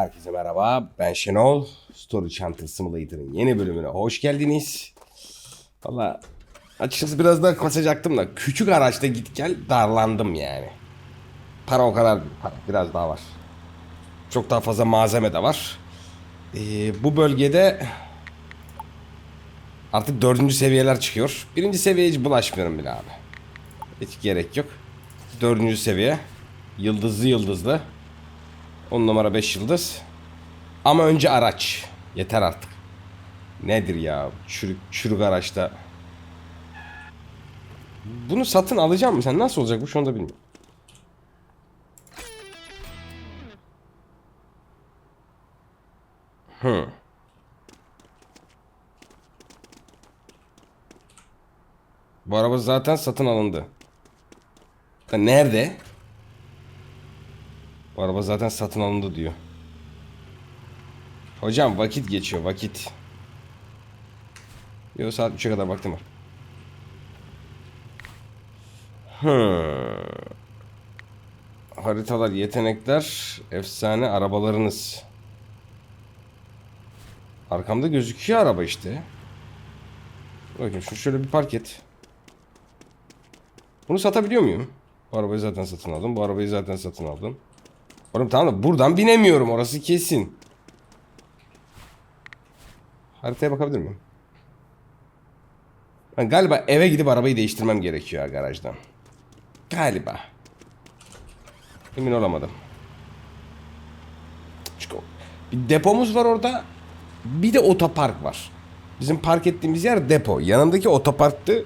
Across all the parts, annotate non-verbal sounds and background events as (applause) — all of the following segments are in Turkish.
Herkese merhaba. Ben Şenol. Story Hunter Simulator'ın yeni bölümüne hoş geldiniz. Valla açıkçası biraz daha kaçacaktım da küçük araçta git gel darlandım yani. Para o kadar biraz daha var. Çok daha fazla malzeme de var. Ee, bu bölgede artık dördüncü seviyeler çıkıyor. Birinci seviyeye hiç bulaşmıyorum bile abi. Hiç gerek yok. Dördüncü seviye. Yıldızlı yıldızlı. 10 numara 5 yıldız. Ama önce araç. Yeter artık. Nedir ya? Çürük, çürük araçta. Bunu satın alacağım mı? Sen nasıl olacak bu şu anda bilmiyorum. Hı. Bu araba zaten satın alındı. Nerede? Araba zaten satın alındı diyor. Hocam vakit geçiyor vakit. Yok saat 3'e kadar vaktim var. Hmm. Haritalar, yetenekler, efsane arabalarınız. Arkamda gözüküyor araba işte. Bakayım şunu şöyle bir park et. Bunu satabiliyor muyum? Bu arabayı zaten satın aldım. Bu arabayı zaten satın aldım. Oğlum tamam da buradan binemiyorum orası kesin. Haritaya bakabilir miyim? Ben galiba eve gidip arabayı değiştirmem gerekiyor garajdan. Galiba. Emin olamadım. Çünkü bir depomuz var orada. Bir de otopark var. Bizim park ettiğimiz yer depo. Yanındaki otoparktı.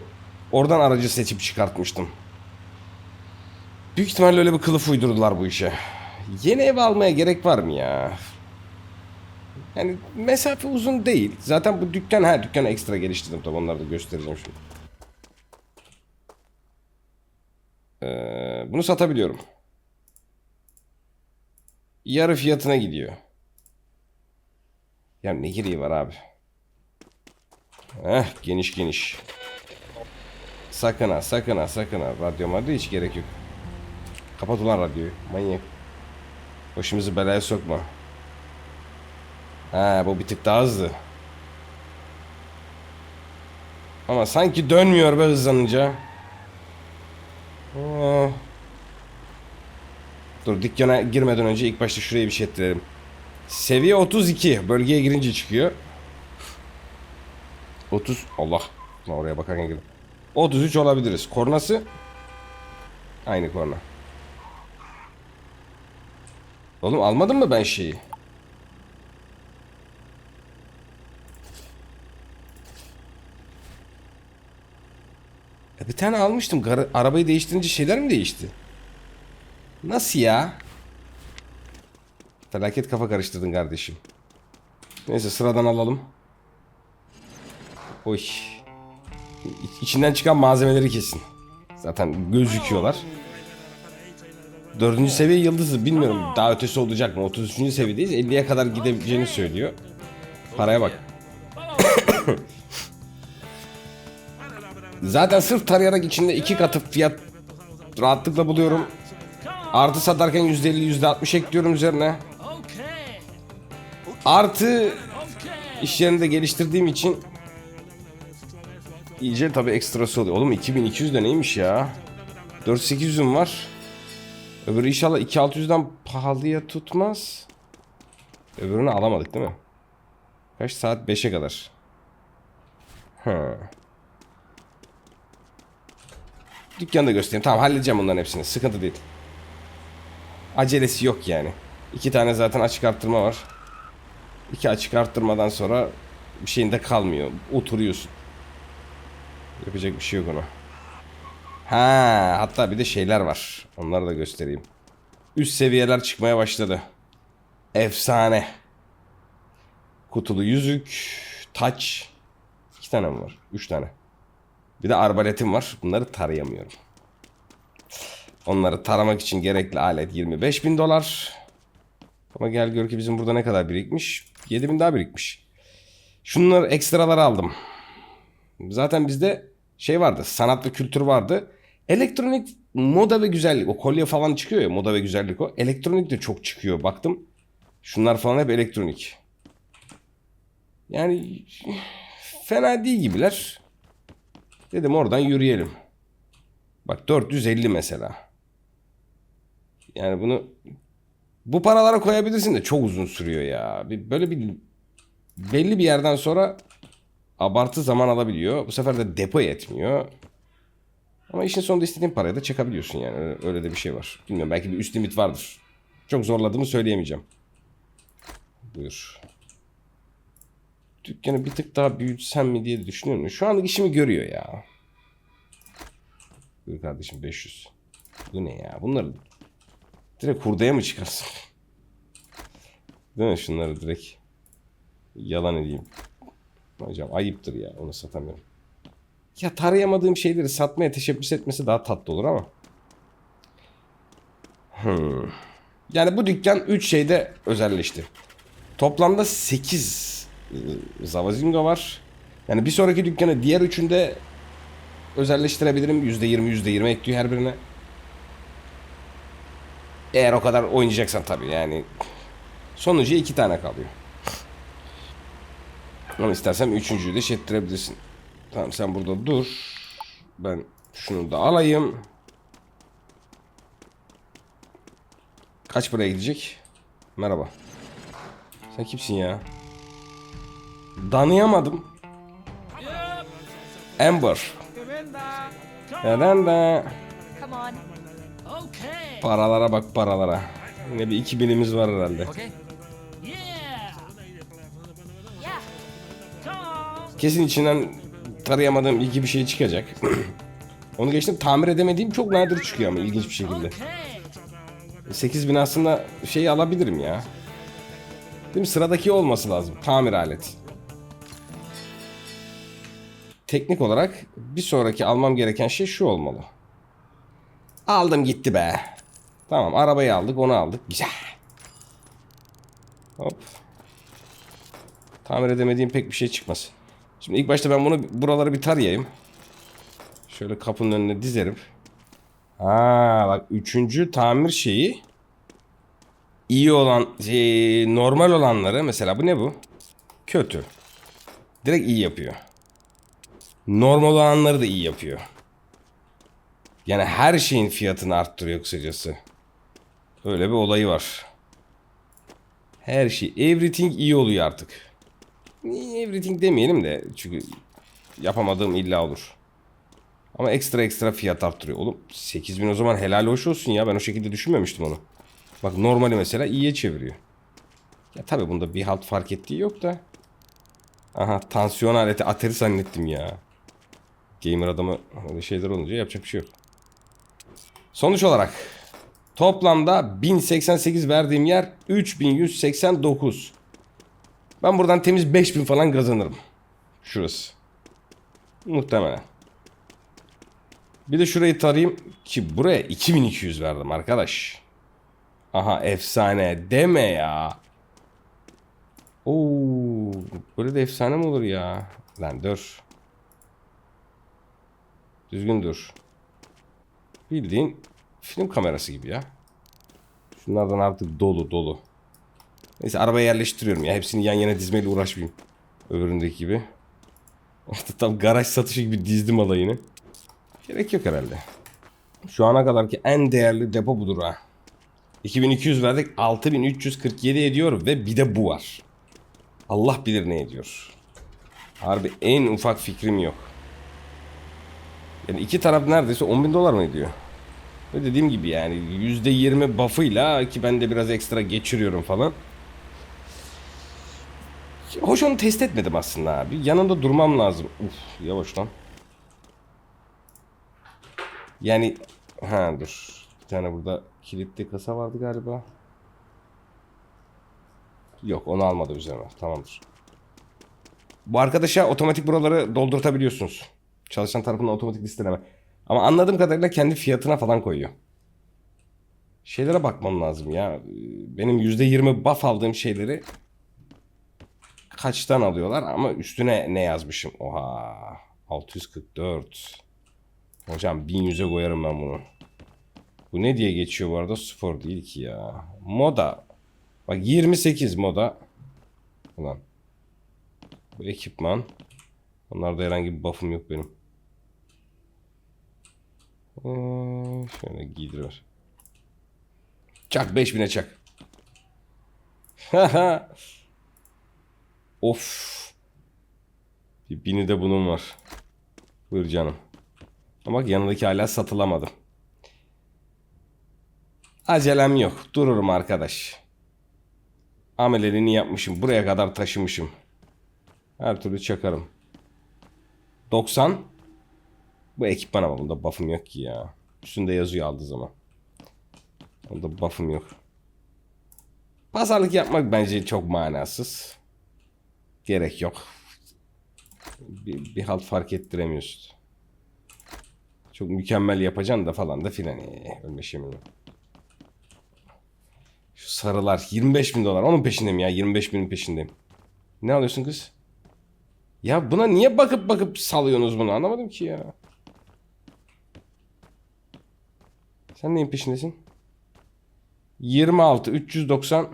Oradan aracı seçip çıkartmıştım. Büyük ihtimalle öyle bir kılıf uydurdular bu işe. Yeni ev almaya gerek var mı ya? Yani mesafe uzun değil. Zaten bu dükkan her dükkanı ekstra geliştirdim tabi onları da göstereceğim şimdi. Ee, bunu satabiliyorum. Yarı fiyatına gidiyor. Ya ne gereği var abi? Heh geniş geniş. Sakın ha sakın ha sakın ha. Radyo madde hiç gerek yok. Kapat ulan radyoyu. Manyak. Başımızı belaya sokma. Ha bu bir tık daha hızlı. Ama sanki dönmüyor be hızlanınca. Aa. Dur dükkana girmeden önce ilk başta şuraya bir şey ettirelim. Seviye 32. Bölgeye girince çıkıyor. 30. Allah. Oraya bakarken girdim. 33 olabiliriz. Kornası. Aynı korna. Oğlum almadın mı ben şeyi? E bir tane almıştım. Gara- arabayı değiştirince şeyler mi değişti? Nasıl ya? Felaket kafa karıştırdın kardeşim. Neyse sıradan alalım. Oy. İçinden çıkan malzemeleri kesin. Zaten gözüküyorlar. Dördüncü seviye yıldızı bilmiyorum daha ötesi olacak mı? 33. seviyedeyiz. 50'ye kadar gidebileceğini söylüyor. Paraya bak. (coughs) Zaten sırf tarayarak içinde iki katı fiyat rahatlıkla buluyorum. Artı satarken %50 %60 ekliyorum üzerine. Artı iş yerinde geliştirdiğim için iyice tabi ekstrası oluyor. Oğlum 2200 de neymiş ya? 4800'üm var. Öbürü inşallah 2600'den pahalıya tutmaz. Öbürünü alamadık değil mi? Kaç saat? 5'e kadar. Hı. Dükkanı da göstereyim. Tamam halledeceğim bunların hepsini. Sıkıntı değil. Acelesi yok yani. İki tane zaten açık arttırma var. İki açık arttırmadan sonra bir şeyin de kalmıyor. Oturuyorsun. Yapacak bir şey yok ona. Ha, hatta bir de şeyler var. Onları da göstereyim. Üst seviyeler çıkmaya başladı. Efsane. Kutulu yüzük, taç. İki tane mi var? Üç tane. Bir de arbaletim var. Bunları tarayamıyorum. Onları taramak için gerekli alet 25 bin dolar. Ama gel gör ki bizim burada ne kadar birikmiş? 7 bin daha birikmiş. Şunları ekstraları aldım. Zaten bizde şey vardı. Sanat ve kültür vardı. Elektronik moda ve güzellik. O kolye falan çıkıyor ya moda ve güzellik o. Elektronik de çok çıkıyor baktım. Şunlar falan hep elektronik. Yani fena değil gibiler. Dedim oradan yürüyelim. Bak 450 mesela. Yani bunu bu paralara koyabilirsin de çok uzun sürüyor ya. Bir, böyle bir belli bir yerden sonra abartı zaman alabiliyor. Bu sefer de depo yetmiyor. Ama işin sonunda istediğin parayı da çekebiliyorsun yani. Öyle, öyle de bir şey var. Bilmiyorum belki bir üst limit vardır. Çok zorladığımı söyleyemeyeceğim. Buyur. Dükkanı bir tık daha büyütsem mi diye düşünüyorum. Şu anlık işimi görüyor ya. Buyur kardeşim 500. Bu ne ya? Bunları direkt hurdaya mı çıkarsın? Değil mi? Şunları direkt yalan edeyim. Hocam ayıptır ya. Onu satamıyorum. Ya tarayamadığım şeyleri satmaya teşebbüs etmesi daha tatlı olur ama. Hmm. Yani bu dükkan 3 şeyde özelleşti. Toplamda 8 Zavazinga var. Yani bir sonraki dükkanı diğer üçünde özelleştirebilirim. %20 %20 ekliyor her birine. Eğer o kadar oynayacaksan tabii yani. Sonucu iki tane kalıyor. Ama istersen üçüncüyü de şey. Tamam sen burada dur. Ben şunu da alayım. Kaç paraya gidecek? Merhaba. Sen kimsin ya? Danıyamadım. Amber. Neden de paralara bak paralara. Yine bir iki binimiz var herhalde. Kesin içinden tarayamadığım iki bir şey çıkacak. (clears throat) Onu geçtim tamir edemediğim çok nadir çıkıyor ama ilginç bir şekilde. Okay. 8000 aslında şeyi alabilirim ya. Değil mi? Sıradaki olması lazım. Tamir aleti. Teknik olarak bir sonraki almam gereken şey şu olmalı. Aldım gitti be. Tamam arabayı aldık onu aldık. Güzel. Hop. Tamir edemediğim pek bir şey çıkmaz. Şimdi ilk başta ben bunu buraları bir tarayayım. Şöyle kapının önüne dizerim. Ha bak üçüncü tamir şeyi iyi olan şey, normal olanları mesela bu ne bu? Kötü. Direkt iyi yapıyor. Normal olanları da iyi yapıyor. Yani her şeyin fiyatını arttırıyor kısacası. Öyle bir olayı var. Her şey. Everything iyi oluyor artık. Everything demeyelim de. Çünkü yapamadığım illa olur. Ama ekstra ekstra fiyat arttırıyor. Oğlum 8000 o zaman helal hoş olsun ya. Ben o şekilde düşünmemiştim onu. Bak normali mesela iyiye çeviriyor. Ya tabi bunda bir halt fark ettiği yok da. Aha tansiyon aleti ateri zannettim ya. Gamer adamı öyle şeyler olunca yapacak bir şey yok. Sonuç olarak toplamda 1088 verdiğim yer 3189. Ben buradan temiz 5000 falan kazanırım. Şurası. Muhtemelen. Bir de şurayı tarayayım ki buraya 2200 verdim arkadaş. Aha efsane deme ya. Oo, böyle de efsane mi olur ya? Lan dur. Düzgün dur. Bildiğin film kamerası gibi ya. Şunlardan artık dolu dolu. Neyse arabaya yerleştiriyorum ya. Hepsini yan yana dizmeyle uğraşmayayım. Öbüründeki gibi. (laughs) Tam garaj satışı gibi dizdim alayını. Gerek yok herhalde. Şu ana kadarki en değerli depo budur ha. 2200 verdik 6347 ediyor ve bir de bu var. Allah bilir ne ediyor. Harbi en ufak fikrim yok. Yani iki taraf neredeyse 10 bin dolar mı ediyor? Ve dediğim gibi yani %20 buff'ıyla ki ben de biraz ekstra geçiriyorum falan. Hoş onu test etmedim aslında abi. Yanında durmam lazım. Uf yavaş lan. Yani ha dur. Bir tane burada kilitli kasa vardı galiba. Yok onu almadı üzerine. Tamamdır. Bu arkadaşa otomatik buraları doldurtabiliyorsunuz. Çalışan tarafından otomatik listeleme. Ama anladığım kadarıyla kendi fiyatına falan koyuyor. Şeylere bakmam lazım ya. Benim %20 buff aldığım şeyleri kaçtan alıyorlar ama üstüne ne yazmışım? Oha. 644. Hocam 1100'e koyarım ben bunu. Bu ne diye geçiyor bu arada? Spor değil ki ya. Moda. Bak 28 moda. Ulan. Bu ekipman. Onlarda herhangi bir buff'ım yok benim. Ee, şöyle giydiriver. Çak 5000'e çak. (laughs) of. Bir bini de bunun var. Buyur canım. Ama bak yanındaki hala satılamadı. Acelem yok. Dururum arkadaş. Ameleliğini yapmışım. Buraya kadar taşımışım. Her türlü çakarım. 90. Bu ekipman ama bunda buff'ım yok ki ya. Üstünde yazıyor aldığı zaman. Onda buff'ım yok. Pazarlık yapmak bence çok manasız. Gerek yok. Bir, bir halt fark ettiremiyorsun. Çok mükemmel yapacaksın da falan da filan. Ee, ölme şemini. Şu sarılar 25 bin dolar. Onun peşindeyim ya. 25 binin peşindeyim. Ne alıyorsun kız? Ya buna niye bakıp bakıp salıyorsunuz bunu anlamadım ki ya. Sen neyin peşindesin? 26 390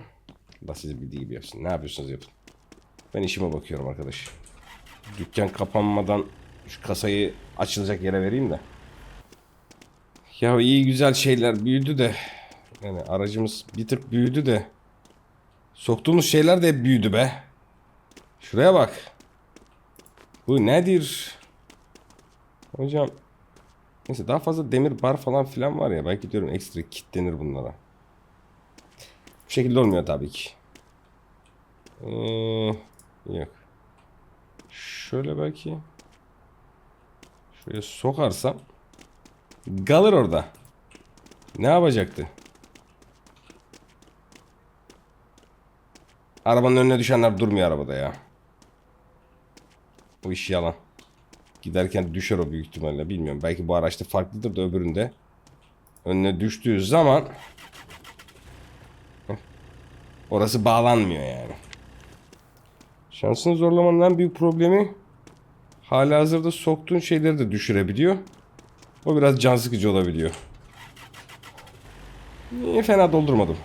Allah sizi bildiği gibi yapsın. Ne yapıyorsunuz yapın. Ben işime bakıyorum arkadaş. Dükkan kapanmadan şu kasayı açılacak yere vereyim de. Ya iyi güzel şeyler büyüdü de yani aracımız bir tık büyüdü de soktuğumuz şeyler de büyüdü be. Şuraya bak. Bu nedir? Hocam neyse daha fazla demir bar falan filan var ya belki diyorum ekstra kitlenir bunlara. Bu şekilde olmuyor tabii ki. Ee, yok. Şöyle belki şuraya sokarsam kalır orada. Ne yapacaktı? Arabanın önüne düşenler durmuyor arabada ya. Bu iş yalan. Giderken düşer o büyük ihtimalle bilmiyorum. Belki bu araçta farklıdır da öbüründe önüne düştüğü zaman orası bağlanmıyor yani. Şansını zorlamanın en büyük problemi hala hazırda soktuğun şeyleri de düşürebiliyor. O biraz can sıkıcı olabiliyor. İyi fena doldurmadım.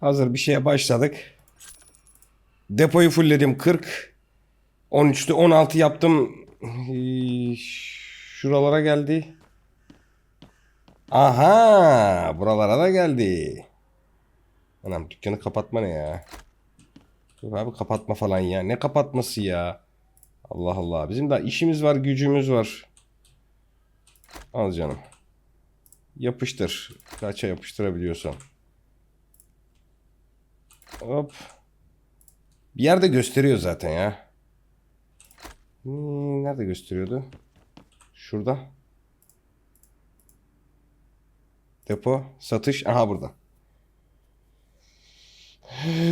Hazır bir şeye başladık. Depoyu fullledim 40. 13'te 16 yaptım. Şuralara geldi. Aha, buralara da geldi. Anam dükkanı kapatma ne ya? Yok abi kapatma falan ya. Ne kapatması ya? Allah Allah. Bizim daha işimiz var, gücümüz var. Al canım. Yapıştır. Kaça yapıştırabiliyorsan. Hop. Bir yerde gösteriyor zaten ya. Hmm, nerede gösteriyordu? Şurada. Depo, satış. Aha burada.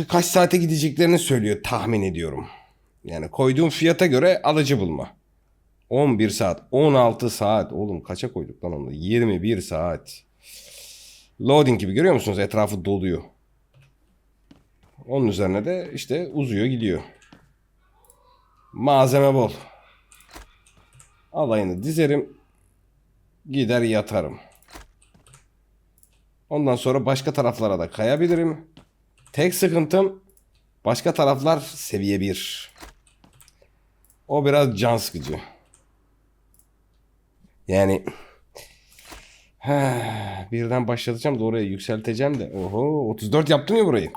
Kaç saate gideceklerini söylüyor tahmin ediyorum. Yani koyduğum fiyata göre alıcı bulma. 11 saat, 16 saat. Oğlum kaça koyduk lan onu? 21 saat. Loading gibi görüyor musunuz? Etrafı doluyor. Onun üzerine de işte uzuyor gidiyor. Malzeme bol. Alayını dizerim. Gider yatarım. Ondan sonra başka taraflara da kayabilirim. Tek sıkıntım başka taraflar seviye 1. O biraz can sıkıcı. Yani (sighs) Heh, birden başlatacağım da oraya yükselteceğim de. Oho 34 yaptım ya burayı.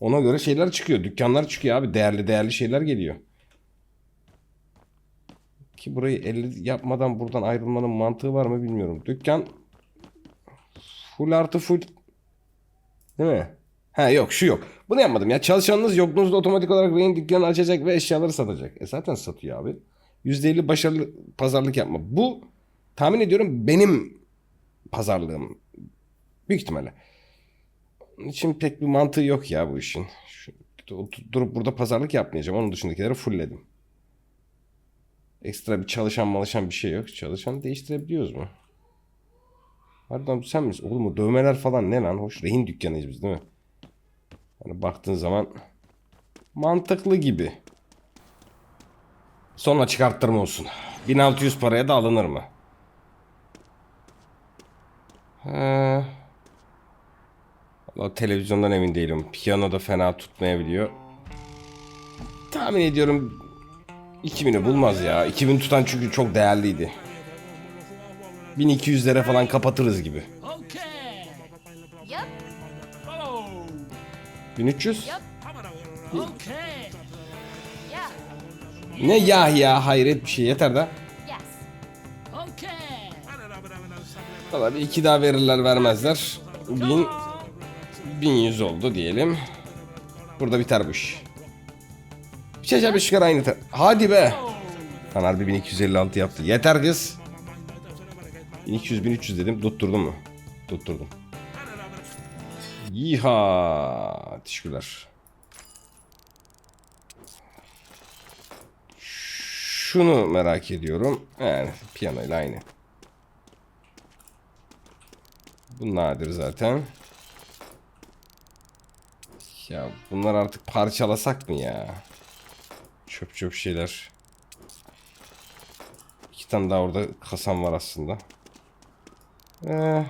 Ona göre şeyler çıkıyor. Dükkanlar çıkıyor abi. Değerli değerli şeyler geliyor. Ki burayı 50 yapmadan buradan ayrılmanın mantığı var mı bilmiyorum. Dükkan full artı full. Değil mi? Ha yok şu yok. Bunu yapmadım ya. Çalışanınız yokluğunuzda otomatik olarak rehin dükkanı açacak ve eşyaları satacak. E zaten satıyor abi. %50 başarılı pazarlık yapma. Bu tahmin ediyorum benim pazarlığım. Büyük ihtimalle. İçin pek bir mantığı yok ya bu işin. Şu, durup burada pazarlık yapmayacağım. Onun dışındakileri fullledim. Ekstra bir çalışan malışan bir şey yok. Çalışan değiştirebiliyoruz mu? Harbiden bu sen misin? Oğlum o dövmeler falan ne lan? Hoş rehin dükkanıyız biz değil mi? Hani baktığın zaman mantıklı gibi. Sonra çıkarttırma olsun. 1600 paraya da alınır mı? O televizyondan emin değilim. Piyano da fena tutmayabiliyor. Tahmin ediyorum 2000'i bulmaz ya. 2000 tutan çünkü çok değerliydi. 1200'lere falan kapatırız gibi. 1300? Yep. Okay. Yeah. Ne ya ya hayret bir şey yeter. Okay. Valla bir iki daha verirler vermezler. 1000 1100 oldu diyelim. Burada biter bu iş. Bir şey bir çıkar aynı Hadi be. Lan harbi 1256 yaptı. Yeter kız. 1200 1300 dedim. Tutturdum mu? Tutturdum. Yiha. Teşekkürler. Şunu merak ediyorum. Yani piyano ile aynı. Bu nadir zaten. Ya bunlar artık parçalasak mı ya? Çöp çöp şeyler. İki tane daha orada kasam var aslında. Ee,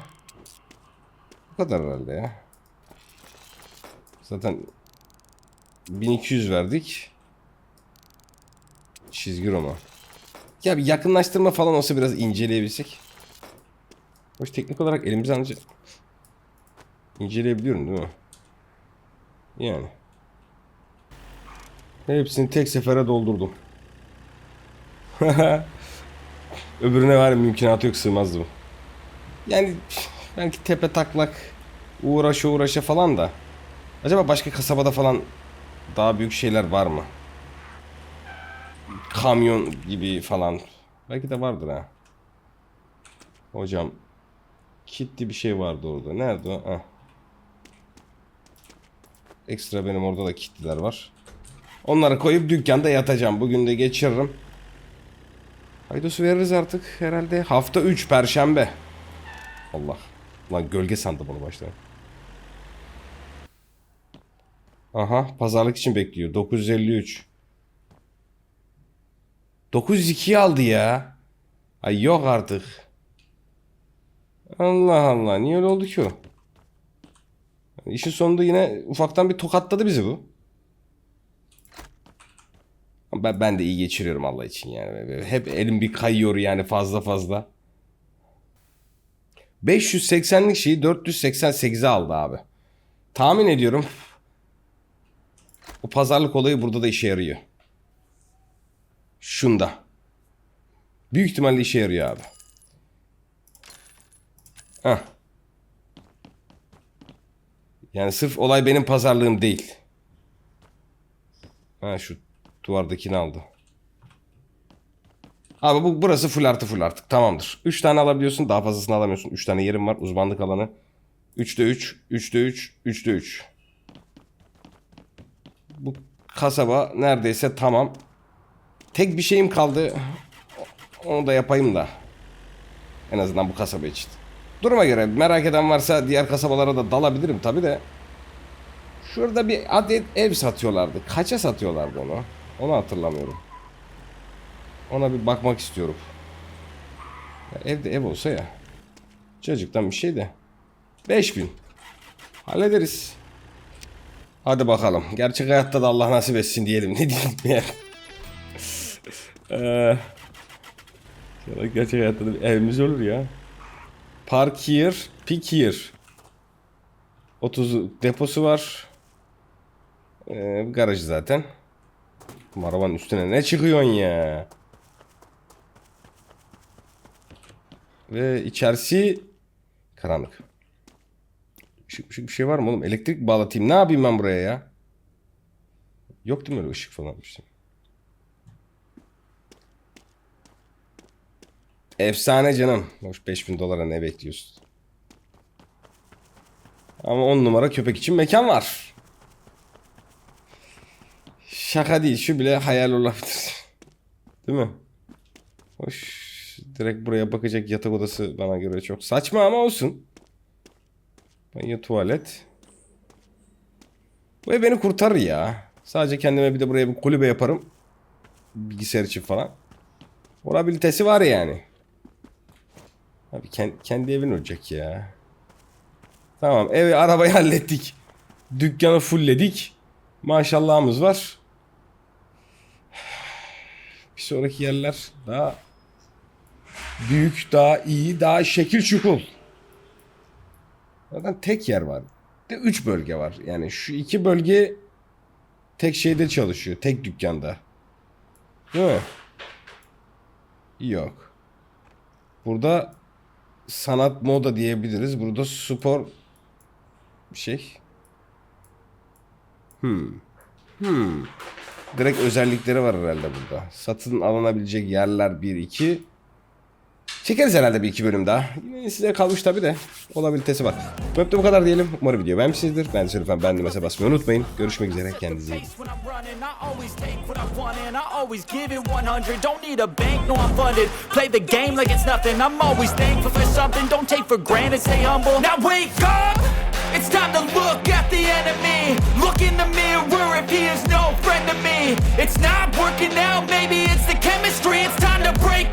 bu kadar herhalde ya. Zaten 1200 verdik. Çizgi roman. Ya bir yakınlaştırma falan olsa biraz inceleyebilsek. Hoş teknik olarak elimizden önce inceleyebiliyorum değil mi? Yani. Hepsini tek sefere doldurdum. (laughs) Öbürüne var mümkünatı yok sığmazdı bu. Yani belki tepe taklak uğraşa uğraşa falan da. Acaba başka kasabada falan daha büyük şeyler var mı? Kamyon gibi falan. Belki de vardır ha. Hocam kitli bir şey vardı orada. Nerede o? Heh. Ekstra benim orada da kitliler var. Onları koyup dükkanda yatacağım. Bugün de geçiririm. Haydosu veririz artık herhalde. Hafta 3 perşembe. Allah. Lan gölge sandım onu başta. Aha pazarlık için bekliyor. 953. 902 aldı ya. Ay yok artık. Allah Allah. Niye öyle oldu ki o? İşin sonunda yine ufaktan bir tokatladı bizi bu. Ben, ben de iyi geçiriyorum Allah için yani. Hep elim bir kayıyor yani fazla fazla. 580'lik şeyi 488'e aldı abi. Tahmin ediyorum. O pazarlık olayı burada da işe yarıyor. Şunda. Büyük ihtimalle işe yarıyor abi. Heh. Yani sırf olay benim pazarlığım değil. Ha şu duvardakini aldı. Abi bu burası full artı full artık tamamdır. 3 tane alabiliyorsun daha fazlasını alamıyorsun. 3 tane yerim var uzmanlık alanı. 3'te 3, 3'te 3, 3'te 3. Bu kasaba neredeyse tamam. Tek bir şeyim kaldı. Onu da yapayım da. En azından bu kasaba için. Duruma göre merak eden varsa diğer kasabalara da dalabilirim tabi de. Şurada bir adet ev satıyorlardı. Kaça satıyorlardı onu? Onu hatırlamıyorum. Ona bir bakmak istiyorum. Ya evde ev olsa ya. Çocuktan bir şey de. 5000. Hallederiz. Hadi bakalım. Gerçek hayatta da Allah nasip etsin diyelim. (laughs) Ne diyeyim yani. Ya gerçek hayatta da evimiz olur ya. Park here, pick here. 30 deposu var. Ee, garajı zaten. Bu Arabanın üstüne ne çıkıyorsun ya? Ve içerisi karanlık. Işık, ışık bir şey var mı oğlum? Elektrik bağlatayım. Ne yapayım ben buraya ya? Yok değil mi öyle ışık falan bir şey? Efsane canım. Hoş 5000 dolara ne bekliyorsun? Ama 10 numara köpek için mekan var. Şaka değil. Şu bile hayal olabilir. Değil mi? Hoş. Direkt buraya bakacak yatak odası bana göre çok saçma ama olsun. Banyo tuvalet. Bu ev beni kurtarır ya. Sadece kendime bir de buraya bir kulübe yaparım. Bilgisayar için falan. Olabilitesi var yani. Abi kendi, kendi evin olacak ya. Tamam evi arabayı (laughs) hallettik. Dükkanı fullledik. Maşallahımız var. (sighs) Bir sonraki yerler daha büyük, daha iyi, daha şekil şukul. Zaten tek yer var. De üç bölge var. Yani şu iki bölge tek şeyde çalışıyor. Tek dükkanda. Değil mi? Yok. Burada sanat moda diyebiliriz. Burada spor bir şey. Hmm. Hmm. Direkt özellikleri var herhalde burada. Satın alınabilecek yerler 1 2. Çekeriz herhalde bir iki bölüm daha. Yine size kalmış tabi de. Olabilitesi var. Hafta bu kadar diyelim. Umarım video beğenmişsinizdir. Ben de lütfen beğendim mesela basmayı unutmayın. Görüşmek üzere. Kendinize iyi bakın. When I'm running, I always take what I want and I always give it 100. Don't need a bank, no I'm funded. Play the game like it's nothing. I'm always thankful for something. Don't take for granted, stay humble. Now wake up! It's time to look at the enemy. Look in the mirror if he is no friend to me. It's not working out, maybe it's the chemistry. It's time to break